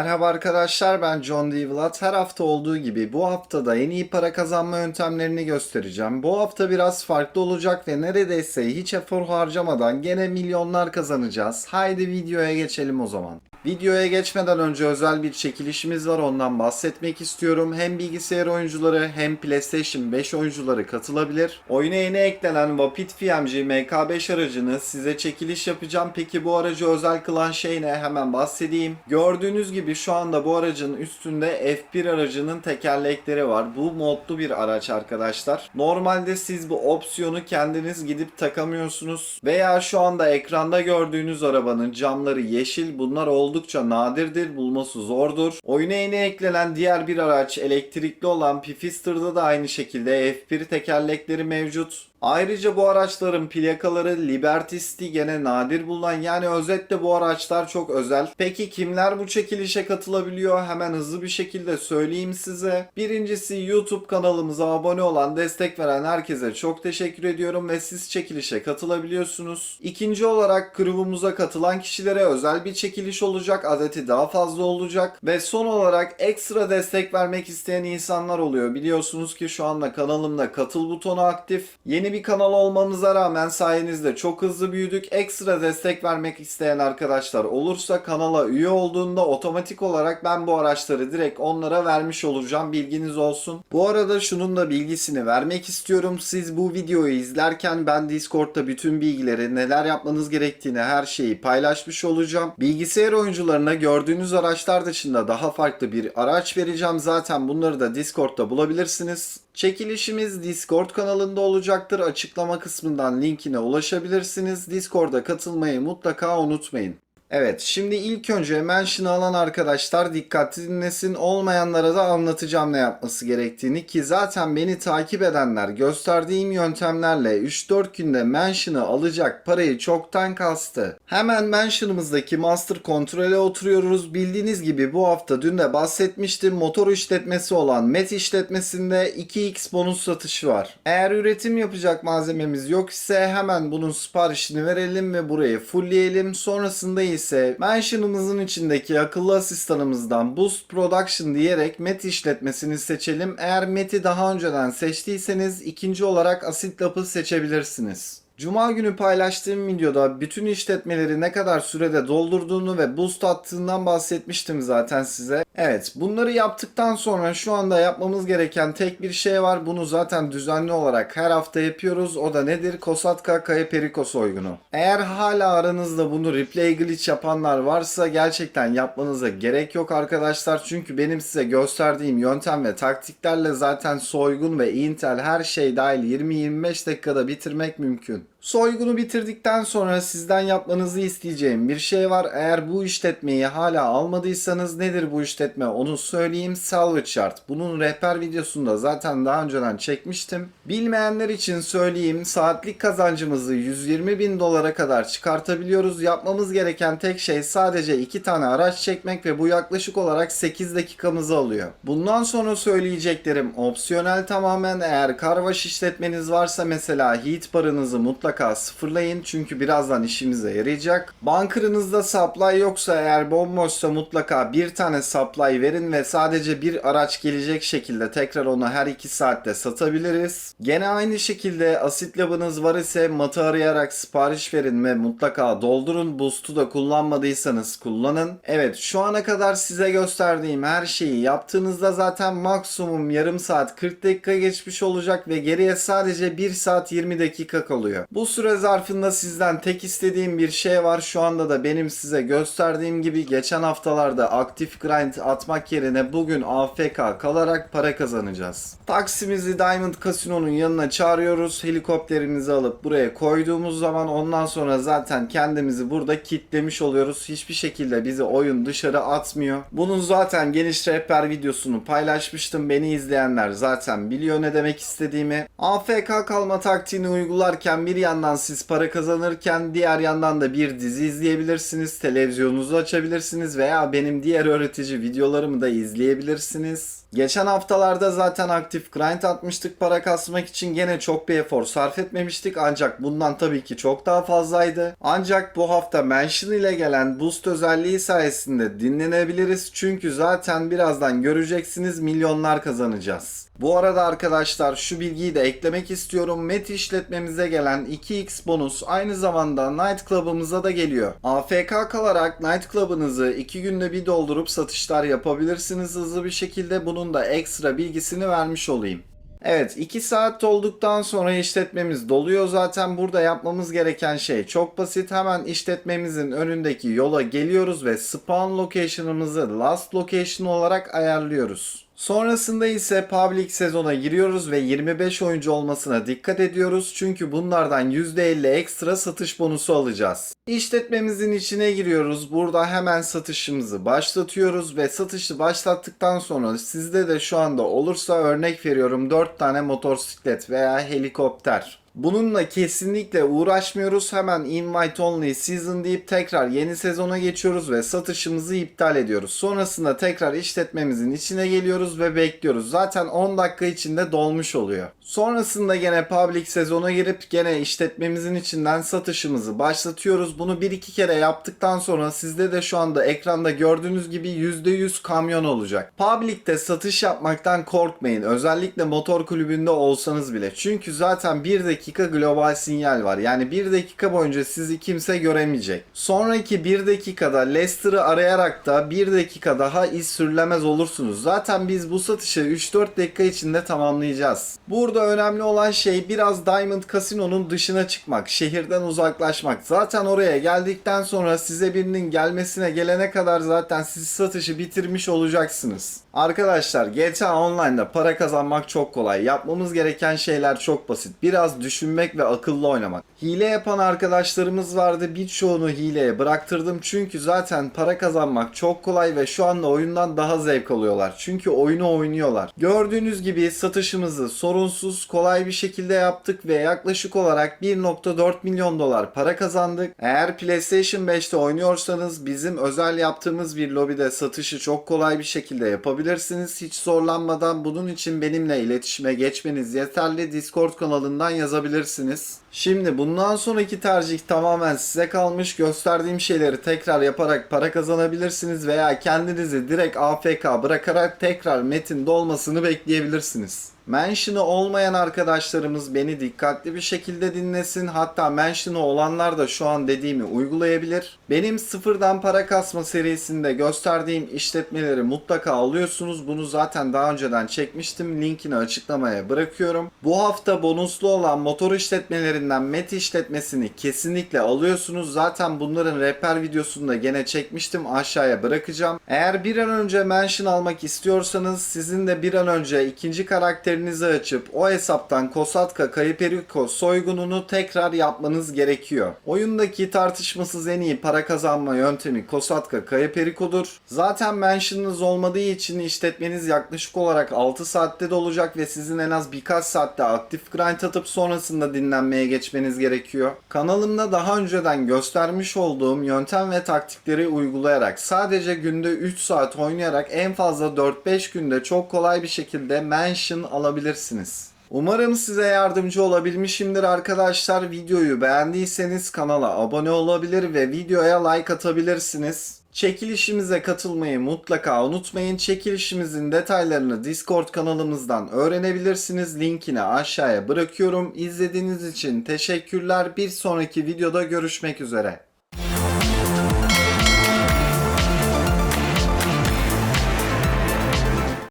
Merhaba arkadaşlar ben John D. Her hafta olduğu gibi bu haftada en iyi para kazanma yöntemlerini göstereceğim. Bu hafta biraz farklı olacak ve neredeyse hiç efor harcamadan gene milyonlar kazanacağız. Haydi videoya geçelim o zaman. Videoya geçmeden önce özel bir çekilişimiz var ondan bahsetmek istiyorum. Hem bilgisayar oyuncuları hem PlayStation 5 oyuncuları katılabilir. Oyuna yeni eklenen Vapid FMG MK5 aracını size çekiliş yapacağım. Peki bu aracı özel kılan şey ne? Hemen bahsedeyim. Gördüğünüz gibi şu anda bu aracın üstünde F1 aracının tekerlekleri var. Bu modlu bir araç arkadaşlar. Normalde siz bu opsiyonu kendiniz gidip takamıyorsunuz. Veya şu anda ekranda gördüğünüz arabanın camları yeşil. Bunlar oldukça nadirdir. Bulması zordur. Oyuna yeni eklenen diğer bir araç elektrikli olan Pifister'da da aynı şekilde F1 tekerlekleri mevcut. Ayrıca bu araçların plakaları Liberty City gene nadir bulunan yani özetle bu araçlar çok özel. Peki kimler bu çekilişe katılabiliyor? Hemen hızlı bir şekilde söyleyeyim size. Birincisi YouTube kanalımıza abone olan, destek veren herkese çok teşekkür ediyorum ve siz çekilişe katılabiliyorsunuz. İkinci olarak grubumuza katılan kişilere özel bir çekiliş olacak. Adeti daha fazla olacak. Ve son olarak ekstra destek vermek isteyen insanlar oluyor. Biliyorsunuz ki şu anda kanalımda katıl butonu aktif. Yeni bir kanal olmamıza rağmen sayenizde çok hızlı büyüdük. Ekstra destek vermek isteyen arkadaşlar olursa kanala üye olduğunda otomatik olarak ben bu araçları direkt onlara vermiş olacağım. Bilginiz olsun. Bu arada şunun da bilgisini vermek istiyorum. Siz bu videoyu izlerken ben Discord'da bütün bilgileri, neler yapmanız gerektiğini her şeyi paylaşmış olacağım. Bilgisayar oyuncularına gördüğünüz araçlar dışında daha farklı bir araç vereceğim. Zaten bunları da Discord'da bulabilirsiniz. Çekilişimiz Discord kanalında olacaktır. Açıklama kısmından linkine ulaşabilirsiniz. Discord'a katılmayı mutlaka unutmayın. Evet, şimdi ilk önce mention'ı alan arkadaşlar dikkatli dinlesin. Olmayanlara da anlatacağım ne yapması gerektiğini ki zaten beni takip edenler gösterdiğim yöntemlerle 3-4 günde mention'ı alacak parayı çoktan kastı. Hemen mention'ımızdaki master kontrole oturuyoruz. Bildiğiniz gibi bu hafta dün de bahsetmiştim. Motor işletmesi olan Met işletmesinde 2x bonus satışı var. Eğer üretim yapacak malzememiz yok ise hemen bunun siparişini verelim ve burayı fullleyelim. Sonrasında ise mention'ımızın içindeki akıllı asistanımızdan Boost Production diyerek Met işletmesini seçelim. Eğer Met'i daha önceden seçtiyseniz ikinci olarak Asit Lab'ı seçebilirsiniz. Cuma günü paylaştığım videoda bütün işletmeleri ne kadar sürede doldurduğunu ve boost attığından bahsetmiştim zaten size. Evet bunları yaptıktan sonra şu anda yapmamız gereken tek bir şey var. Bunu zaten düzenli olarak her hafta yapıyoruz. O da nedir? Kosatka Kaya Periko soygunu. Eğer hala aranızda bunu replay glitch yapanlar varsa gerçekten yapmanıza gerek yok arkadaşlar. Çünkü benim size gösterdiğim yöntem ve taktiklerle zaten soygun ve intel her şey dahil 20-25 dakikada bitirmek mümkün. Soygunu bitirdikten sonra sizden yapmanızı isteyeceğim bir şey var. Eğer bu işletmeyi hala almadıysanız nedir bu işletme onu söyleyeyim. Salvage Yard. Bunun rehber videosunda zaten daha önceden çekmiştim. Bilmeyenler için söyleyeyim. Saatlik kazancımızı 120 bin dolara kadar çıkartabiliyoruz. Yapmamız gereken tek şey sadece iki tane araç çekmek ve bu yaklaşık olarak 8 dakikamızı alıyor. Bundan sonra söyleyeceklerim opsiyonel tamamen. Eğer karvaş işletmeniz varsa mesela heat barınızı mutlaka sıfırlayın çünkü birazdan işimize yarayacak. Bunker'ınızda supply yoksa eğer bomboşsa mutlaka bir tane supply verin ve sadece bir araç gelecek şekilde tekrar onu her 2 saatte satabiliriz. Gene aynı şekilde asit labınız var ise matı arayarak sipariş verin ve mutlaka doldurun. Boost'u da kullanmadıysanız kullanın. Evet şu ana kadar size gösterdiğim her şeyi yaptığınızda zaten maksimum yarım saat 40 dakika geçmiş olacak ve geriye sadece 1 saat 20 dakika kalıyor. Bu süre zarfında sizden tek istediğim bir şey var. Şu anda da benim size gösterdiğim gibi geçen haftalarda aktif grind atmak yerine bugün AFK kalarak para kazanacağız. Taksimizi Diamond Casino'nun yanına çağırıyoruz. Helikopterimizi alıp buraya koyduğumuz zaman ondan sonra zaten kendimizi burada kitlemiş oluyoruz. Hiçbir şekilde bizi oyun dışarı atmıyor. Bunun zaten geniş rehber videosunu paylaşmıştım. Beni izleyenler zaten biliyor ne demek istediğimi. AFK kalma taktiğini uygularken bir yandan siz para kazanırken diğer yandan da bir dizi izleyebilirsiniz. Televizyonunuzu açabilirsiniz veya benim diğer öğretici videolarımı da izleyebilirsiniz. Geçen haftalarda zaten aktif grind atmıştık para kasmak için gene çok bir efor sarf etmemiştik ancak bundan tabii ki çok daha fazlaydı. Ancak bu hafta Mansion ile gelen boost özelliği sayesinde dinlenebiliriz çünkü zaten birazdan göreceksiniz milyonlar kazanacağız. Bu arada arkadaşlar şu bilgiyi de eklemek istiyorum. Met işletmemize gelen 2x bonus aynı zamanda Night Club'ımıza da geliyor. AFK kalarak Night Club'ınızı 2 günde bir doldurup satışlar yapabilirsiniz hızlı bir şekilde. Bunun da ekstra bilgisini vermiş olayım. Evet 2 saat olduktan sonra işletmemiz doluyor zaten burada yapmamız gereken şey çok basit hemen işletmemizin önündeki yola geliyoruz ve spawn location'ımızı last location olarak ayarlıyoruz. Sonrasında ise public sezona giriyoruz ve 25 oyuncu olmasına dikkat ediyoruz çünkü bunlardan %50 ekstra satış bonusu alacağız. İşletmemizin içine giriyoruz. Burada hemen satışımızı başlatıyoruz ve satışı başlattıktan sonra sizde de şu anda olursa örnek veriyorum 4 tane motosiklet veya helikopter. Bununla kesinlikle uğraşmıyoruz. Hemen invite only season deyip tekrar yeni sezona geçiyoruz ve satışımızı iptal ediyoruz. Sonrasında tekrar işletmemizin içine geliyoruz ve bekliyoruz. Zaten 10 dakika içinde dolmuş oluyor. Sonrasında gene public sezona girip gene işletmemizin içinden satışımızı başlatıyoruz. Bunu 1-2 kere yaptıktan sonra sizde de şu anda ekranda gördüğünüz gibi %100 kamyon olacak. Public'te satış yapmaktan korkmayın. Özellikle motor kulübünde olsanız bile. Çünkü zaten 1 dakika global sinyal var. Yani 1 dakika boyunca sizi kimse göremeyecek. Sonraki 1 dakikada Leicester'ı arayarak da 1 dakika daha iz sürülemez olursunuz. Zaten biz bu satışı 3-4 dakika içinde tamamlayacağız. Burada önemli olan şey biraz Diamond Casino'nun dışına çıkmak, şehirden uzaklaşmak. Zaten oraya geldikten sonra size birinin gelmesine gelene kadar zaten siz satışı bitirmiş olacaksınız. Arkadaşlar GTA Online'da para kazanmak çok kolay. Yapmamız gereken şeyler çok basit. Biraz düşünmek ve akıllı oynamak. Hile yapan arkadaşlarımız vardı. Birçoğunu hileye bıraktırdım. Çünkü zaten para kazanmak çok kolay ve şu anda oyundan daha zevk alıyorlar. Çünkü oyunu oynuyorlar. Gördüğünüz gibi satışımızı sorunsuz, kolay bir şekilde yaptık ve yaklaşık olarak 1.4 milyon dolar para kazandık. Eğer PlayStation 5'te oynuyorsanız bizim özel yaptığımız bir lobide satışı çok kolay bir şekilde yapabilirsiniz. Hiç zorlanmadan bunun için benimle iletişime geçmeniz yeterli. Discord kanalından yazabilirsiniz katılabilirsiniz. Şimdi bundan sonraki tercih tamamen size kalmış. Gösterdiğim şeyleri tekrar yaparak para kazanabilirsiniz veya kendinizi direkt AFK bırakarak tekrar metin dolmasını bekleyebilirsiniz. Mention'ı olmayan arkadaşlarımız beni dikkatli bir şekilde dinlesin. Hatta mention'ı olanlar da şu an dediğimi uygulayabilir. Benim sıfırdan para kasma serisinde gösterdiğim işletmeleri mutlaka alıyorsunuz. Bunu zaten daha önceden çekmiştim. Linkini açıklamaya bırakıyorum. Bu hafta bonuslu olan motor işletmelerinden Met işletmesini kesinlikle alıyorsunuz. Zaten bunların rehber videosunu da gene çekmiştim. Aşağıya bırakacağım. Eğer bir an önce mention almak istiyorsanız sizin de bir an önce ikinci karakterinizi açıp o hesaptan Kosatka Kayıperiko soygununu tekrar yapmanız gerekiyor. Oyundaki tartışmasız en iyi para kazanma yöntemi Kosatka Kayıperiko'dur. Zaten mention'ınız olmadığı için işletmeniz yaklaşık olarak 6 saatte de olacak ve sizin en az birkaç saatte aktif grind atıp sonrasında dinlenmeye geçmeniz gerekiyor. Kanalımda daha önceden göstermiş olduğum yöntem ve taktikleri uygulayarak sadece günde 3 saat oynayarak en fazla 4-5 günde çok kolay bir şekilde mention alabilirsiniz. Umarım size yardımcı olabilmişimdir arkadaşlar. Videoyu beğendiyseniz kanala abone olabilir ve videoya like atabilirsiniz. Çekilişimize katılmayı mutlaka unutmayın. Çekilişimizin detaylarını Discord kanalımızdan öğrenebilirsiniz. Linkini aşağıya bırakıyorum. İzlediğiniz için teşekkürler. Bir sonraki videoda görüşmek üzere.